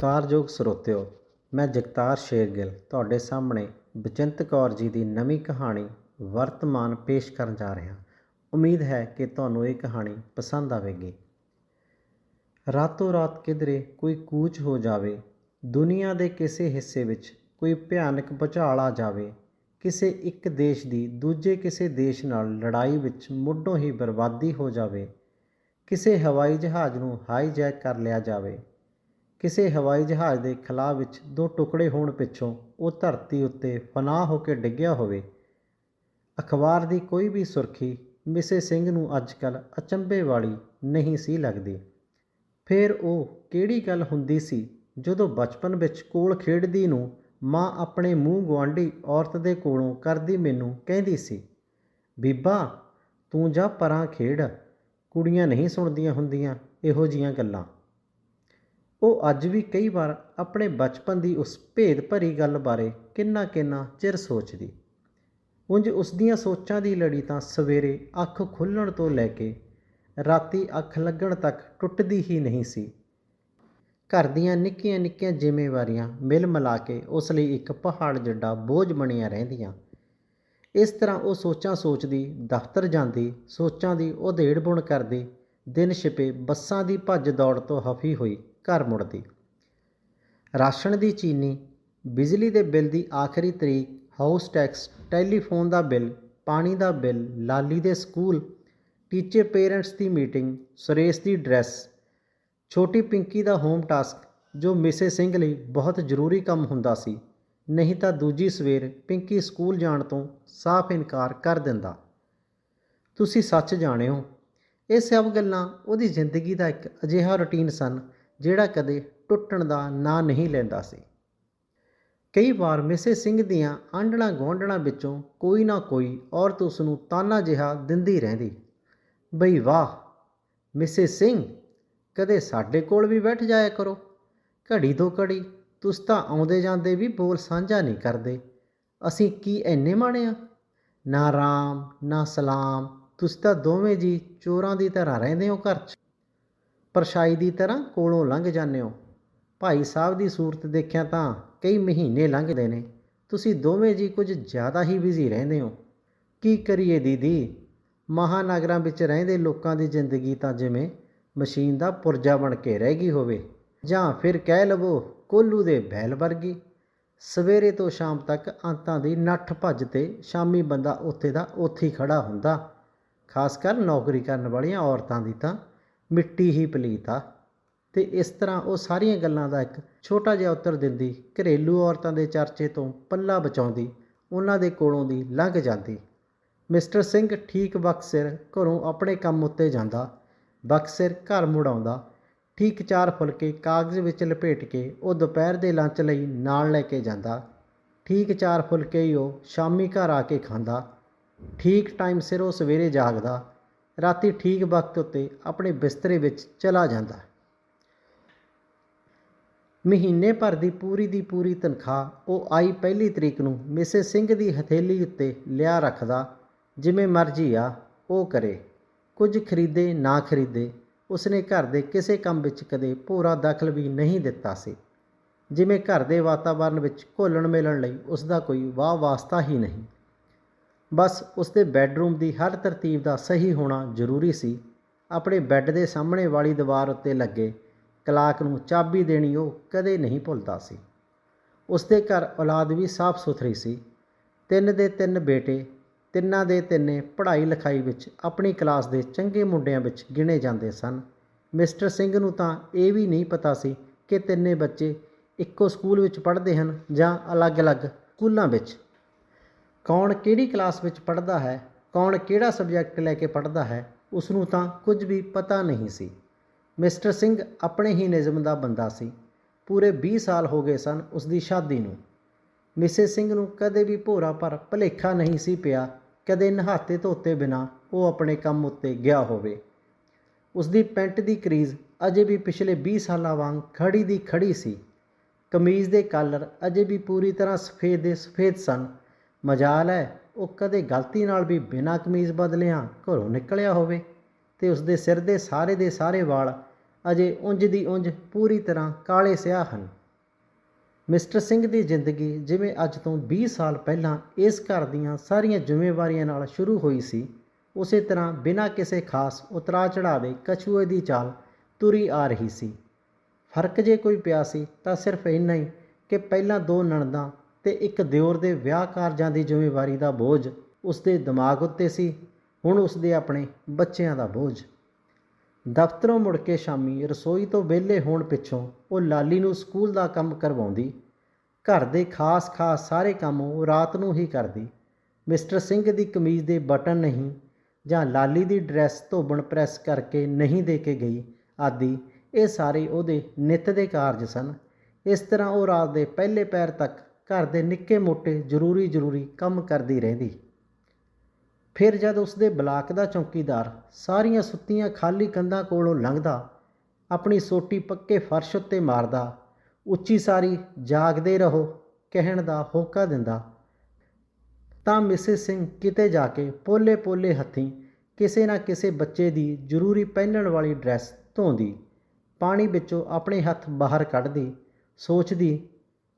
ਸਤਿਕਾਰਯੋਗ ਸਰੋਤਿਓ, ਮੈਂ ਜਗਤਾਰ ਸ਼ੇਰਗਿੱਲ ਤੁਹਾਡੇ ਸਾਹਮਣੇ ਬਚਿੰਤ ਕੌਰ ਜੀ ਦੀ ਨਵੀਂ ਕਹਾਣੀ ਵਰਤਮਾਨ ਪੇਸ਼ ਕਰਨ ਜਾ ਰਿਹਾ ਉਮੀਦ ਹੈ ਕਿ ਤੁਹਾਨੂੰ ਇਹ ਕਹਾਣੀ ਪਸੰਦ ਆਵੇਗੀ। ਰਾਤੋਂ ਰਾਤ ਕਿਧਰੇ ਕੋਈ ਕੂਚ ਹੋ ਜਾਵੇ, ਦੁਨੀਆ ਦੇ ਕਿਸੇ ਹਿੱਸੇ ਵਿੱਚ ਕੋਈ ਭਿਆਨਕ ਭੁਚਾਲ ਆ ਜਾਵੇ, ਕਿਸੇ ਇੱਕ ਦੇਸ਼ ਦੀ ਦੂਜੇ ਕਿਸੇ ਦੇਸ਼ ਨਾਲ ਲੜਾਈ ਵਿੱਚ ਮੁੱਢੋਂ ਹੀ ਬਰਬਾਦੀ ਹੋ ਜਾਵੇ, ਕਿਸੇ ਹਵਾਈ ਜਹਾਜ਼ ਨੂੰ ਹਾਈਜੈਕ ਕਰ ਲਿਆ ਜਾਵੇ ਕਿਸੇ ਹਵਾਈ ਜਹਾਜ਼ ਦੇ ਖਲਾਅ ਵਿੱਚ ਦੋ ਟੁਕੜੇ ਹੋਣ ਪਿੱਛੋਂ ਉਹ ਧਰਤੀ ਉੱਤੇ ਫਨਾਹ ਹੋ ਕੇ ਡਿੱਗਿਆ ਹੋਵੇ। ਅਖਬਾਰ ਦੀ ਕੋਈ ਵੀ ਸੁਰਖੀ ਮਿਸੇ ਸਿੰਘ ਨੂੰ ਅੱਜਕੱਲ ਅਚੰਭੇ ਵਾਲੀ ਨਹੀਂ ਸੀ ਲੱਗਦੀ। ਫਿਰ ਉਹ ਕਿਹੜੀ ਗੱਲ ਹੁੰਦੀ ਸੀ ਜਦੋਂ ਬਚਪਨ ਵਿੱਚ ਕੋਲ ਖੇਡਦੀ ਨੂੰ ਮਾਂ ਆਪਣੇ ਮੂੰਹ ਗੁਆਂਢੀ ਔਰਤ ਦੇ ਕੋਲੋਂ ਕਰਦੀ ਮੈਨੂੰ ਕਹਿੰਦੀ ਸੀ, ਬੀਬਾ, ਤੂੰ ਜਾ ਪਰਾਂ ਖੇਡ। ਕੁੜੀਆਂ ਨਹੀਂ ਸੁਣਦੀਆਂ ਹੁੰਦੀਆਂ ਇਹੋ ਜੀਆਂ ਗੱਲਾਂ। ਉਹ ਅੱਜ ਵੀ ਕਈ ਵਾਰ ਆਪਣੇ ਬਚਪਨ ਦੀ ਉਸ ਭੇਦ ਭਰੀ ਗੱਲ ਬਾਰੇ ਕਿੰਨਾ ਕਿੰਨਾ ਚਿਰ ਸੋਚਦੀ। ਉਂਝ ਉਸ ਦੀਆਂ ਸੋਚਾਂ ਦੀ ਲੜੀ ਤਾਂ ਸਵੇਰੇ ਅੱਖ ਖੁੱਲਣ ਤੋਂ ਲੈ ਕੇ ਰਾਤੀ ਅੱਖ ਲੱਗਣ ਤੱਕ ਟੁੱਟਦੀ ਹੀ ਨਹੀਂ ਸੀ। ਘਰ ਦੀਆਂ ਨਿੱਕੀਆਂ ਨਿੱਕੀਆਂ ਜ਼ਿੰਮੇਵਾਰੀਆਂ ਮਿਲ ਮਿਲਾ ਕੇ ਉਸ ਲਈ ਇੱਕ ਪਹਾੜ ਜਿੱਡਾ ਬੋਝ ਬਣੀਆਂ ਰਹਿੰਦੀਆਂ। ਇਸ ਤਰ੍ਹਾਂ ਉਹ ਸੋਚਾਂ ਸੋਚਦੀ, ਦਫ਼ਤਰ ਜਾਂਦੀ, ਸੋਚਾਂ ਦੀ ਉਧੇੜ ਬੁਣ ਕਰਦੀ, ਦਿਨ ਛਿਪੇ, ਬੱਸਾਂ ਦੀ ਭੱਜ ਦੌੜ ਤੋਂ ਹਫੀ ਹੋਈ। ਘਰ ਮੁੜਦੀ। ਰਾਸ਼ਨ ਦੀ ਚੀਨੀ, ਬਿਜਲੀ ਦੇ ਬਿੱਲ ਦੀ ਆਖਰੀ ਤਰੀਕ, ਹਾਊਸ ਟੈਕਸ, ਟੈਲੀਫੋਨ ਦਾ ਬਿੱਲ, ਪਾਣੀ ਦਾ ਬਿੱਲ, ਲਾਲੀ ਦੇ ਸਕੂਲ, ਟੀਚੇ ਪੇਰੈਂਟਸ ਦੀ ਮੀਟਿੰਗ, ਸੁਰੇਸ਼ ਦੀ ਡਰੈਸ, ਛੋਟੀ ਪਿੰਕੀ ਦਾ ਹੋਮ ਟਾਸਕ, ਜੋ ਮਿਸੇ ਸਿੰਘ ਲਈ ਬਹੁਤ ਜ਼ਰੂਰੀ ਕੰਮ ਹੁੰਦਾ ਸੀ, ਨਹੀਂ ਤਾਂ ਦੂਜੀ ਸਵੇਰ ਪਿੰਕੀ ਸਕੂਲ ਜਾਣ ਤੋਂ ਸਾਫ਼ ਇਨਕਾਰ ਕਰ ਦਿੰਦਾ। ਤੁਸੀਂ ਸੱਚ ਜਾਣਿਓ, ਇਹ ਸਭ ਗੱਲਾਂ ਉਹਦੀ ਜ਼ਿੰਦਗੀ ਦਾ ਇੱਕ ਅਜਿਹਾ ਰੁਟੀਨ ਸਨ ਜਿਹੜਾ ਕਦੇ ਟੁੱਟਣ ਦਾ ਨਾਂ ਨਹੀਂ ਲੈਂਦਾ ਸੀ। ਕਈ ਵਾਰ ਮਿਸੇ ਸਿੰਘ ਦੀਆਂ ਆਂਡਣਾ ਗੁਆਂਢਣਾ ਵਿੱਚੋਂ ਕੋਈ ਨਾ ਕੋਈ ਔਰਤ ਉਸ ਨੂੰ ਤਾਨਾ ਜਿਹਾ ਦਿੰਦੀ ਰਹਿੰਦੀ। ਬਈ ਵਾਹ, ਮਿਸੇ ਸਿੰਘ, ਕਦੇ ਸਾਡੇ ਕੋਲ ਵੀ ਬੈਠ ਜਾਇਆ ਕਰੋ। ਘੜੀ ਤੋਂ ਘੜੀ ਤੁਸੀਂ ਤਾਂ ਆਉਂਦੇ ਜਾਂਦੇ ਵੀ ਬੋਲ ਸਾਂਝਾ ਨਹੀਂ ਕਰਦੇ। ਅਸੀਂ ਕੀ ਐਨੇ ਮਾਣੇ ਆ? ਨਾ ਰਾਮ, ਨਾ ਸਲਾਮ, ਤੁਸੀਂ ਤਾਂ ਦੋਵੇਂ ਜੀ ਚੋਰਾਂ ਦੀ ਤਰ੍ਹਾਂ ਰਹਿੰਦੇ ਹੋ ਘਰ 'ਚ। ਪਰਛਾਈ ਦੀ ਤਰ੍ਹਾਂ ਕੋਲੋਂ ਲੰਘ ਜਾਂਦੇ ਹੋ। ਭਾਈ ਸਾਹਿਬ ਦੀ ਸੂਰਤ ਦੇਖਿਆ ਤਾਂ ਕਈ ਮਹੀਨੇ ਲੰਘਦੇ ਨੇ। ਤੁਸੀਂ ਦੋਵੇਂ ਜੀ ਕੁਝ ਜ਼ਿਆਦਾ ਹੀ ਬਿਜ਼ੀ ਰਹਿੰਦੇ ਹੋ। ਕੀ ਕਰੀਏ ਦੀਦੀ? ਮਹਾਨਗਰਾਂ ਵਿੱਚ ਰਹਿੰਦੇ ਲੋਕਾਂ ਦੀ ਜ਼ਿੰਦਗੀ ਤਾਂ ਜਿਵੇਂ ਮਸ਼ੀਨ ਦਾ ਪੁਰਜਾ ਬਣ ਕੇ ਰਹਿ ਗਈ ਹੋਵੇ। ਜਾਂ ਫਿਰ ਕਹਿ ਲਵੋ ਕੋਲੂ ਦੇ ਬੈਲ ਵਰਗੀ। ਸਵੇਰੇ ਤੋਂ ਸ਼ਾਮ ਤੱਕ ਅੰਤਾਂ ਦੀ ਨੱਠ ਭੱਜ ਤੇ ਸ਼ਾਮੀ ਬੰਦਾ ਉੱਥੇ ਦਾ ਉੱਥੇ ਹੀ ਖੜਾ ਹੁੰਦਾ। ਖਾਸ ਕਰ ਨੌਕਰੀ ਕਰਨ ਵਾਲੀਆਂ ਔਰਤਾਂ ਦੀ ਤਾਂ ਮਿੱਟੀ ਹੀ ਪਲੀਤ ਆ। ਤੇ ਇਸ ਤਰ੍ਹਾਂ ਉਹ ਸਾਰੀਆਂ ਗੱਲਾਂ ਦਾ ਇੱਕ ਛੋਟਾ ਜਿਹਾ ਉੱਤਰ ਦਿੰਦੀ, ਘਰੇਲੂ ਔਰਤਾਂ ਦੇ ਚਰਚੇ ਤੋਂ ਪੱਲਾ ਬਚਾਉਂਦੀ, ਉਹਨਾਂ ਦੇ ਕੋਲੋਂ ਦੀ ਲੰਘ ਜਾਂਦੀ। ਮਿਸਟਰ ਸਿੰਘ ਠੀਕ ਵਕਤ ਸਿਰ ਘਰੋਂ ਆਪਣੇ ਕੰਮ ਉੱਤੇ ਜਾਂਦਾ, ਵਕਤ ਸਿਰ ਘਰ ਮੁੜ ਆਉਂਦਾ, ਠੀਕ ਚਾਰ ਫੁਲਕੇ ਕਾਗਜ਼ ਵਿੱਚ ਲਪੇਟ ਕੇ ਉਹ ਦੁਪਹਿਰ ਦੇ ਲੰਚ ਲਈ ਨਾਲ ਲੈ ਕੇ ਜਾਂਦਾ। ਠੀਕ ਚਾਰ ਫੁਲਕੇ ਹੀ ਉਹ ਸ਼ਾਮੀ ਘਰ ਆ ਕੇ ਖਾਂਦਾ। ਠੀਕ ਟਾਈਮ ਸਿਰ ਉਹ ਸਵੇਰੇ ਜਾਗਦਾ। ਰਾਤੀ ਠੀਕ ਵਕਤ ਉੱਤੇ ਆਪਣੇ ਬਿਸਤਰੇ ਵਿੱਚ ਚਲਾ ਜਾਂਦਾ ਮਹੀਨੇ ਭਰ ਦੀ ਪੂਰੀ ਦੀ ਪੂਰੀ ਤਨਖਾਹ ਉਹ ਆਈ ਪਹਿਲੀ ਤਰੀਕ ਨੂੰ ਮਿਸਿਸ ਸਿੰਘ ਦੀ ਹਥੇਲੀ ਉੱਤੇ ਲਿਆ ਰੱਖਦਾ, ਜਿਵੇਂ ਮਰਜ਼ੀ ਆ, ਉਹ ਕਰੇ। ਕੁਝ ਖਰੀਦੇ, ਨਾ ਖਰੀਦੇ, ਉਸਨੇ ਘਰ ਦੇ ਕਿਸੇ ਕੰਮ ਵਿੱਚ ਕਦੇ ਪੂਰਾ ਦਖਲ ਵੀ ਨਹੀਂ ਦਿੱਤਾ ਸੀ। ਜਿਵੇਂ ਘਰ ਦੇ ਵਾਤਾਵਰਣ ਵਿੱਚ ਘੋਲਣ ਮਿਲਣ ਲਈ ਉਸ ਦਾ ਕੋਈ ਵਾਹ ਵਾਸਤਾ ਹੀ ਨਹੀਂ। ਬਸ ਉਸਦੇ ਬੈੱਡਰੂਮ ਦੀ ਹਰ ਤਰਤੀਬ ਦਾ ਸਹੀ ਹੋਣਾ ਜ਼ਰੂਰੀ ਸੀ। ਆਪਣੇ ਬੈੱਡ ਦੇ ਸਾਹਮਣੇ ਵਾਲੀ ਦੀਵਾਰ ਉੱਤੇ ਲੱਗੇ ਕਲਾਕ ਨੂੰ ਚਾਬੀ ਦੇਣੀ ਉਹ ਕਦੇ ਨਹੀਂ ਭੁੱਲਦਾ ਸੀ। ਉਸਦੇ ਘਰ ਔਲਾਦ ਵੀ ਸਾਫ਼ ਸੁਥਰੀ ਸੀ। ਤਿੰਨ ਦੇ ਤਿੰਨ ਬੇਟੇ, ਤਿੰਨਾਂ ਦੇ ਤਿੰਨੇ ਪੜ੍ਹਾਈ ਲਿਖਾਈ ਵਿੱਚ ਆਪਣੀ ਕਲਾਸ ਦੇ ਚੰਗੇ ਮੁੰਡਿਆਂ ਵਿੱਚ ਗਿਣੇ ਜਾਂਦੇ ਸਨ। ਮਿਸਟਰ ਸਿੰਘ ਨੂੰ ਤਾਂ ਇਹ ਵੀ ਨਹੀਂ ਪਤਾ ਸੀ ਕਿ ਤਿੰਨੇ ਬੱਚੇ ਇੱਕੋ ਸਕੂਲ ਵਿੱਚ ਪੜ੍ਹਦੇ ਹਨ ਜਾਂ ਅਲੱਗ-ਅਲੱਗ ਸਕੂਲਾਂ ਵਿੱਚ। ਕੌਣ ਕਿਹੜੀ ਕਲਾਸ ਵਿੱਚ ਪੜ੍ਹਦਾ ਹੈ, ਕੌਣ ਕਿਹੜਾ ਸਬਜੈਕਟ ਲੈ ਕੇ ਪੜ੍ਹਦਾ ਹੈ ਉਸ ਨੂੰ ਤਾਂ ਕੁਝ ਵੀ ਪਤਾ ਨਹੀਂ ਸੀ। ਮਿਸਟਰ ਸਿੰਘ ਆਪਣੇ ਹੀ ਨਿਯਮ ਦਾ ਬੰਦਾ ਸੀ। ਪੂਰੇ 20 ਸਾਲ ਹੋ ਗਏ ਸਨ ਉਸ ਦੀ ਸ਼ਾਦੀ ਨੂੰ। ਮਿਸਿਸ ਸਿੰਘ ਨੂੰ ਕਦੇ ਵੀ ਭੋਰਾ ਪਰ ਭਲੇਖਾ ਨਹੀਂ ਸੀ ਪਿਆ, ਕਦੇ ਨਹਾਤੇ ਧੋਤੇ ਬਿਨਾ ਉਹ ਆਪਣੇ ਕੰਮ ਉੱਤੇ ਗਿਆ ਹੋਵੇ। ਉਸ ਦੀ ਪੈਂਟ ਦੀ ਕਰੀਜ਼ ਅਜੇ ਵੀ ਪਿਛਲੇ 20 ਸਾਲਾਂ ਵਾਂਗ ਖੜੀ ਦੀ ਖੜੀ ਸੀ। ਕਮੀਜ਼ ਦੇ ਕਾਲਰ ਅਜੇ ਵੀ ਪੂਰੀ ਤਰ੍ਹਾਂ ਸਫੇਦ ਦੇ ਸਫੇਦ ਸਨ। ਮਜਾਲ ਹੈ, ਉਹ ਕਦੇ ਗਲਤੀ ਨਾਲ ਵੀ ਬਿਨਾਂ ਕਮੀਜ਼ ਬਦਲਿਆਂ ਘਰੋਂ ਨਿਕਲਿਆ ਹੋਵੇ ਤੇ ਉਸ ਦੇ ਸਿਰ ਦੇ ਸਾਰੇ ਦੇ ਸਾਰੇ ਵਾਲ ਅਜੇ ਉਂਝ ਦੀ ਉਂਝ ਪੂਰੀ ਤਰ੍ਹਾਂ ਕਾਲੇ ਸਿਆਹ ਹਨ। ਮਿਸਟਰ ਸਿੰਘ ਦੀ ਜ਼ਿੰਦਗੀ ਜਿਵੇਂ ਅੱਜ ਤੋਂ 20 ਸਾਲ ਪਹਿਲਾਂ ਇਸ ਘਰ ਦੀਆਂ ਸਾਰੀਆਂ ਜ਼ਿੰਮੇਵਾਰੀਆਂ ਨਾਲ ਸ਼ੁਰੂ ਹੋਈ ਸੀ, ਉਸੇ ਤਰ੍ਹਾਂ ਬਿਨਾਂ ਕਿਸੇ ਖਾਸ ਉਤਰਾ ਚੜ੍ਹਾਅ ਦੇ ਕਛੂਏ ਦੀ ਚਾਲ ਤੁਰੀ ਆ ਰਹੀ ਸੀ। ਫ਼ਰਕ ਜੇ ਕੋਈ ਪਿਆ ਸੀ ਤਾਂ ਸਿਰਫ ਇੰਨਾ ਹੀ ਕਿ ਪਹਿਲਾਂ ਦੋ ਨਣਦਾਂ ਤੇ ਇੱਕ ਦਿਓਰ ਦੇ ਵਿਆਹ ਕਾਰਜਾਂ ਦੀ ਜ਼ਿੰਮੇਵਾਰੀ ਦਾ ਬੋਝ ਉਸਦੇ ਦਿਮਾਗ ਉੱਤੇ ਸੀ, ਹੁਣ ਉਸਦੇ ਆਪਣੇ ਬੱਚਿਆਂ ਦਾ ਬੋਝ। ਦਫ਼ਤਰੋਂ ਮੁੜ ਕੇ ਸ਼ਾਮੀ ਰਸੋਈ ਤੋਂ ਵਿਹਲੇ ਹੋਣ ਪਿੱਛੋਂ ਉਹ ਲਾਲੀ ਨੂੰ ਸਕੂਲ ਦਾ ਕੰਮ ਕਰਵਾਉਂਦੀ, ਘਰ ਦੇ ਖਾਸ-ਖਾਸ ਸਾਰੇ ਕੰਮ ਉਹ ਰਾਤ ਨੂੰ ਹੀ ਕਰਦੀ। ਮਿਸਟਰ ਸਿੰਘ ਦੀ ਕਮੀਜ਼ ਦੇ ਬਟਨ ਨਹੀਂ ਜਾਂ ਲਾਲੀ ਦੀ ਡਰੈਸ ਧੋਬਣ ਪ੍ਰੈਸ ਕਰਕੇ ਨਹੀਂ ਦੇ ਕੇ ਗਈ, ਆਦਿ, ਇਹ ਸਾਰੇ ਉਹਦੇ ਨਿੱਤ ਦੇ ਕਾਰਜ ਸਨ। ਇਸ ਤਰ੍ਹਾਂ ਉਹ ਰਾਤ ਦੇ ਪਹਿਲੇ ਪੈਰ ਤੱਕ ਘਰ ਦੇ ਨਿੱਕੇ ਮੋਟੇ ਜ਼ਰੂਰੀ ਜ਼ਰੂਰੀ ਕੰਮ ਕਰਦੀ ਰਹਿੰਦੀ। ਫਿਰ ਜਦ ਉਸਦੇ ਬਲਾਕ ਦਾ ਚੌਕੀਦਾਰ ਸਾਰੀਆਂ ਸੁੱਤੀਆਂ ਖਾਲੀ ਕੰਧਾਂ ਕੋਲੋਂ ਲੰਘਦਾ, ਆਪਣੀ ਸੋਟੀ ਪੱਕੇ ਫਰਸ਼ ਉੱਤੇ ਮਾਰਦਾ, ਉੱਚੀ ਸਾਰੀ ਜਾਗਦੇ ਰਹੋ, ਕਹਿਣ ਦਾ ਹੋਕਾ ਦਿੰਦਾ, ਤਾਂ ਮਿਸਿਸ ਸਿੰਘ ਕਿਤੇ ਜਾ ਕੇ ਪੋਲੇ-ਪੋਲੇ ਹੱਥੀਂ ਕਿਸੇ ਨਾ ਕਿਸੇ ਬੱਚੇ ਦੀ ਜ਼ਰੂਰੀ ਪਹਿਨਣ ਵਾਲੀ ਡਰੈਸ ਧੋਂਦੀ, ਪਾਣੀ ਵਿੱਚੋਂ ਆਪਣੇ ਹੱਥ ਬਾਹਰ ਕੱਢਦੀ, ਸੋਚਦੀ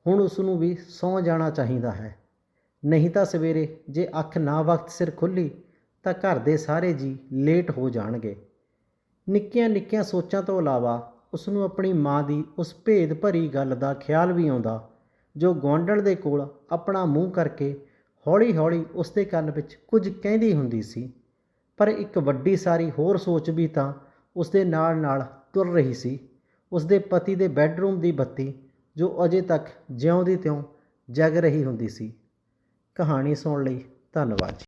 ਹੁਣ ਉਸ ਨੂੰ ਵੀ ਸੌਂ ਜਾਣਾ ਚਾਹੀਦਾ ਹੈ। ਨਹੀਂ ਤਾਂ ਸਵੇਰੇ ਜੇ ਅੱਖ ਨਾ ਵਕਤ ਸਿਰ ਖੁੱਲੀ, ਤਾਂ ਘਰ ਦੇ ਸਾਰੇ ਜੀ ਲੇਟ ਹੋ ਜਾਣਗੇ। ਨਿੱਕੀਆਂ ਨਿੱਕੀਆਂ ਸੋਚਾਂ ਤੋਂ ਇਲਾਵਾ ਉਸ ਨੂੰ ਆਪਣੀ ਮਾਂ ਦੀ ਉਸ ਭੇਦ ਭਰੀ ਗੱਲ ਦਾ ਖਿਆਲ ਵੀ ਆਉਂਦਾ, ਜੋ ਗੁਆਂਢਣ ਦੇ ਕੋਲ ਆਪਣਾ ਮੂੰਹ ਕਰਕੇ ਹੌਲੀ-ਹੌਲੀ ਉਸ ਦੇ ਕੰਨ ਵਿੱਚ ਕੁਝ ਕਹਿੰਦੀ ਹੁੰਦੀ ਸੀ। ਪਰ ਇੱਕ ਵੱਡੀ ਸਾਰੀ ਹੋਰ ਸੋਚ ਵੀ ਤਾਂ ਉਸ ਦੇ ਨਾਲ-ਨਾਲ ਤੁਰ ਰਹੀ ਸੀ। ਉਸ ਦੇ ਪਤੀ ਦੇ ਬੈੱਡਰੂਮ ਦੀ ਬੱਤੀ ਜੋ ਅਜੇ ਤੱਕ ਜਿਉਂ ਦੀ ਤਿਉਂ ਜਗ ਰਹੀ ਹੁੰਦੀ ਸੀ। ਕਹਾਣੀ ਸੁਣਨ ਲਈ ਧੰਨਵਾਦ ਜੀ।